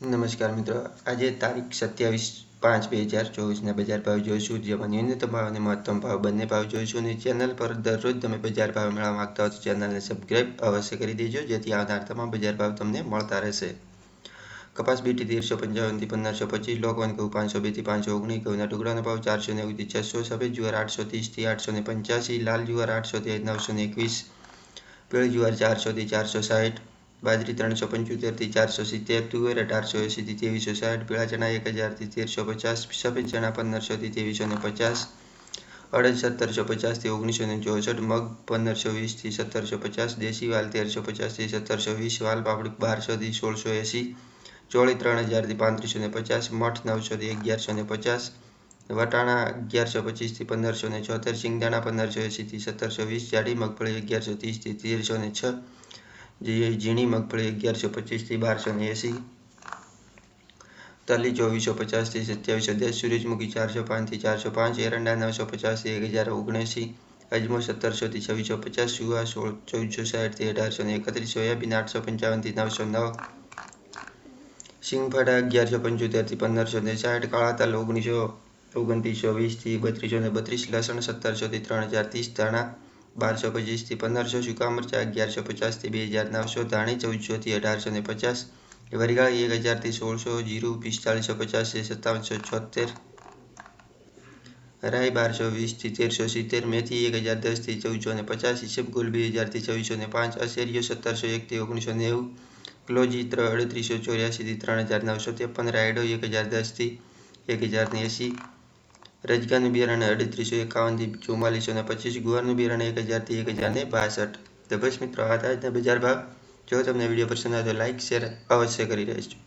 નમસ્કાર મિત્રો. આજે તારીખ સત્યાવીસ પાંચ બે હજાર ચોવીસના બજાર ભાવ જોઈશું. જેમાં ન્યૂનતમ ભાવ અને મહત્તમ ભાવ બંને ભાવ જોઈશું. અને ચેનલ પર દરરોજ તમે બજાર ભાવ મેળવવા માંગતા હો તો ચેનલને સબસ્ક્રાઇબ અવશ્ય કરી દેજો, જેથી આવનાર તમામ બજાર ભાવ તમને મળતા રહેશે. કપાસ બીટી તેરસો પંચાવનથી પંદરસો પચીસ લોકવાન ઘઉં પાંચસો બેથી પાંચસો ઓગણીસ, ઘઉંના ટુકડાનો ભાવ ચારસો નેવુંથી છસો સફેદ જુવાર આઠસો ત્રીસથી આઠસો ને પંચ્યાસી, લાલ જુવાર આઠસોથી નવસો ને એકવીસ, પીળ જુવાર ચારસોથી ચારસો સાઠ બાજરી ત્રણસો પંચોતેરથી ચારસો સિત્તેર, તુવેર અઢારસો એંસીથી ત્રેવીસો સાઠ પીળા ચણા એક હજારથી તેરસો પચાસ, સફેદ ચણા પંદરસોથી ત્રેવીસો ને પચાસ, અડદ સત્તરસો પચાસથી ઓગણીસો ને ચોસઠ, મગ પંદરસો વીસથી સત્તરસો પચાસ, દેશી વાલ તેરસો પચાસથી સત્તરસો વીસ, વાલ પાપડી બારસોથી સોળસો એંસી ચોળી ત્રણ હજારથી પાંત્રીસો ને પચાસ, મઠ નવસોથી અગિયારસો ને પચાસ, વટાણા અગિયારસો પચીસથી પંદરસો ને છોતેર સિંગદાણા પંદરસો એંસીથી સત્તરસો વીસ, જાડી મગફળી અગિયારસો ત્રીસથી તેરસો ને છ જે ઝીણી મગફળી અગિયારસો પચીસથી બારસો ને એંસી તલી ચોવીસો પચાસથી સત્યાવીસો દસ, સૂરજમુખી ચારસો પાંચથી ચારસો પાંચ, એરંડા નવસો પચાસથી એક હજાર ઓગણએંસી અજમો સત્તરસોથી છવ્વીસો પચાસ, સુવા સોળ ચૌદસો સાઠથી અઢારસો ને એકત્રીસ, સોયાબીન આઠસો પંચાવનથી નવસો નવ, સિંગફાડા અગિયારસો પંચોતેરથી પંદરસો ને સાઠ, કાળા તલ ઓગણીસો, ઓગણત્રીસો વીસથી બત્રીસો ને બત્રીસ, લસણ સત્તરસોથી ત્રણ હજાર ત્રીસ, ધાણા બારસો પચીસથી પંદરસો સૂકા મરચાં અગિયારસો પચાસથી બે હજાર નવસો, ધાણી ચૌદસોથી અઢારસો ને પચાસ. વરિગાળી એક હજારથી સોળસો, જીરું પિસ્તાળીસો પચાસથી સત્તાવનસો છોતેર. રાઈ બારસો વીસથી તેરસો સિત્તેર, મેથી એક હજાર દસથી ચૌદસો ને પચાસ ઈસબગુલ બે હજારથી છવ્વીસો ને પાંચ અશેરીઓ સત્તરસો એકથી ઓગણીસો નેવું ક્લોજી અડત્રીસો ચોર્યાસીથી ત્રણ હજાર નવસો ત્રેપન, રાયડો એક હજાર દસથી એક હજાર ને એંસી. રજગાનું બિયારણ અડત્રીસો એકાવનથી ચુમ્માલીસો ને પચીસ, ગુવારનું બિયારણ એક હજારથી એક હજાર ને બાસઠ. તો બસ મિત્રો, આ હતા બજાર ભાવ. જો તમને વીડિયો પસંદ આવે તો લાઇક શેર અવશ્ય કરી રહેજો